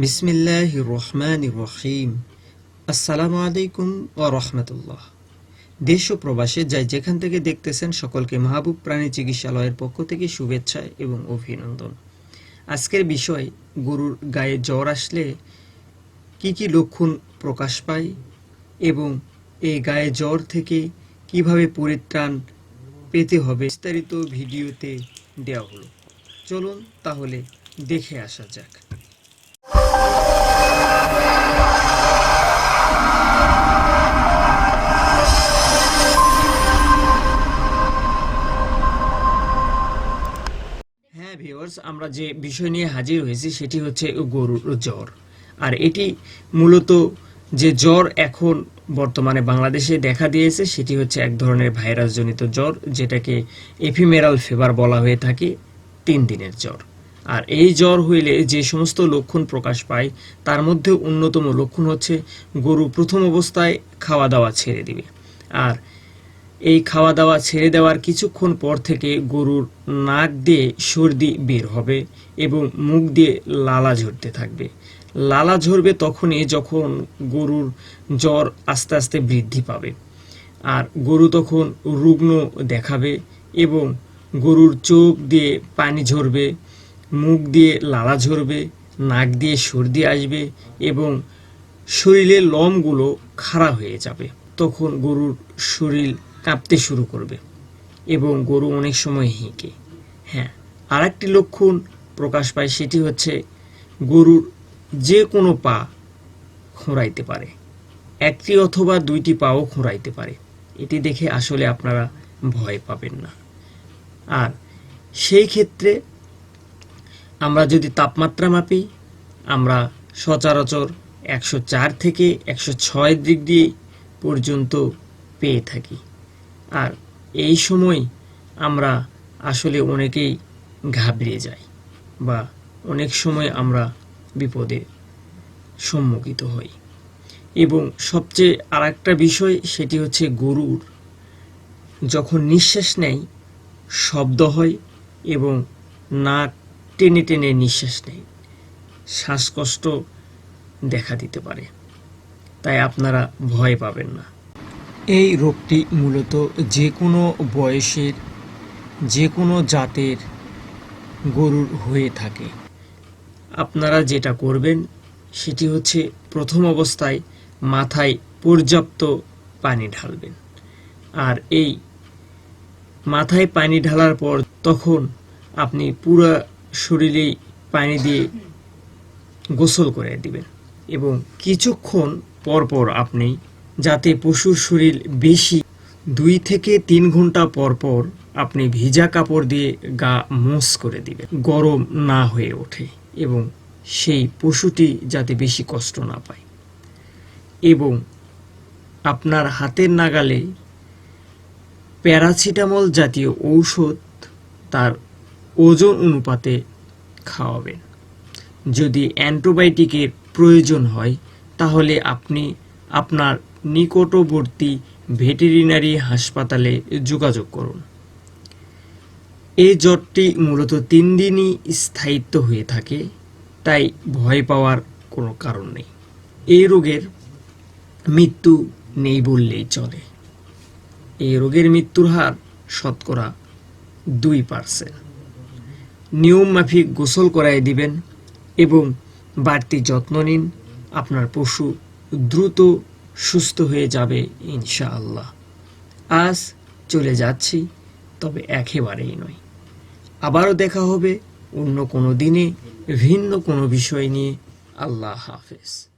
বিসমিল্লাহ রহমান রহিম আসসালামু আলাইকুম ও রহমতুল্লাহ। দেশ ও প্রবাসে যাই যেখান থেকে দেখতেছেন সকলকে মাহবুব প্রাণী চিকিৎসালয়ের পক্ষ থেকে শুভেচ্ছা এবং অভিনন্দন। আজকের বিষয়, গরুর গায়ে জ্বর আসলে কি কি লক্ষণ প্রকাশ পায় এবং এই গায়ে জ্বর থেকে কীভাবে পরিত্রাণ পেতে হবে বিস্তারিত ভিডিওতে দেওয়া হলো। চলুন তাহলে দেখে আসা যাক। হ্যাঁ ভিউয়ার্স, আমরা যে বিষয় নিয়ে হাজির হয়েছি সেটি হচ্ছে গরুর জ্বর। আর এটি মূলত যে জ্বর এখন বর্তমানে বাংলাদেশে দেখা দিয়েছে, সেটি হচ্ছে এক ধরনের ভাইরাসজনিত জ্বর, যেটাকে এফিমেরাল ফিভার বলা হয়ে থাকে, তিন দিনের জ্বর। আর এই জ্বর হইলে যে সমস্ত লক্ষণ প্রকাশ পায়, তার মধ্যে অন্যতম লক্ষণ হচ্ছে গরু প্রথম অবস্থায় খাওয়া দাওয়া ছেড়ে দিবে। আর এই খাওয়া দাওয়া ছেড়ে দেওয়ার কিছুক্ষণ পর থেকে গরুর নাক দিয়ে সর্দি বের হবে এবং মুখ দিয়ে লালা ঝরতে থাকবে। লালা ঝরবে তখনই যখন গরুর জ্বর আস্তে আস্তে বৃদ্ধি পাবে। আর গরু তখন রুগ্ন দেখাবে এবং গরুর চোখ দিয়ে পানি ঝরবে, মুখ দিয়ে লালা ঝরবে, নাক দিয়ে সর্দি আসবে এবং শরীরের লমগুলো খাড়া হয়ে যাবে। তখন গরুর শরীর কাঁপতে শুরু করবে। এবং গরু অনেক সময় হেঁকে। হ্যাঁ আর একটি লক্ষণ প্রকাশ পায় সেটি হচ্ছে গরুর যে কোনো পা খোঁড়াইতে পারে। একটি অথবা দুইটি পাও খোঁড়াইতে পারে। এটি দেখে আসলে আপনারা ভয় পাবেন না। আর সেই ক্ষেত্রে আমরা যদি তাপমাত্রা মাপি, আমরা সচরাচর একশো চার থেকে একশো ছয় ডিগ্রি পর্যন্ত পেয়ে থাকি। আর এই সময় আমরা আসলে অনেকেই ঘাবড়িয়ে যাই বা অনেক সময় আমরা বিপদে সম্মুখিত হই। এবং সবচেয়ে আর একটা বিষয় সেটি হচ্ছে গরুর যখন নিঃশ্বাস নেয়, শব্দ হয় এবং নাক টেনে টেনে নিঃশ্বাস নেয়। শ্বাসকষ্ট দেখা দিতে পারে। তাই আপনারা ভয় পাবেন না। এই রোগটি মূলত যে কোনো বয়সের, যে কোনো জাতের গরুর হয়ে থাকে। আপনারা যেটা করবেন, সেটি হচ্ছে প্রথম অবস্থায় মাথায় পর্যাপ্ত পানি ঢালবেন। আর এই মাথায় পানি ঢালার পর তখন আপনি পুরো শরীরেই পানি দিয়ে গোসল করে দিবেন এবং কিছুক্ষণ পর পর আপনি যাতে পশুর শরীর বেশি দুই থেকে তিন ঘণ্টা পর পর আপনি ভিজা কাপড় দিয়ে গা মোস করে দিবেন। গরম না হয়ে ওঠে এবং সেই পশুটি যাতে বেশি কষ্ট না পায়। এবং আপনার হাতের নাগালে প্যারাসিটামল জাতীয় ঔষধ তার ওজন অনুপাতে খাওয়াবেন। যদি অ্যান্টিবায়োটিকের প্রয়োজন হয়, তাহলে আপনি আপনার নিকটবর্তী ভেটেরিনারি হাসপাতালে যোগাযোগ করুন। এই জ্বরটি মূলত তিন দিনই স্থায়িত্ব হয়ে থাকে, তাই ভয় পাওয়ার কোনো কারণ নেই। এই রোগের মৃত্যু নেই বললেই চলে। এই রোগের মৃত্যুর হার শতকরা দুই পার্সেন্ট। নিয়ম মাফিক গোসল করাই দিবেন এবং বাড়তি যত্ন নিন। আপনার পশু দ্রুত সুস্থ হয়ে যাবে, ইনশাআল্লাহ। আজ চলে যাচ্ছি, তবে একেবারেই নয়। আবারও দেখা হবে অন্য কোনো দিনে, ভিন্ন কোনো বিষয় নিয়ে। আল্লাহ হাফেজ।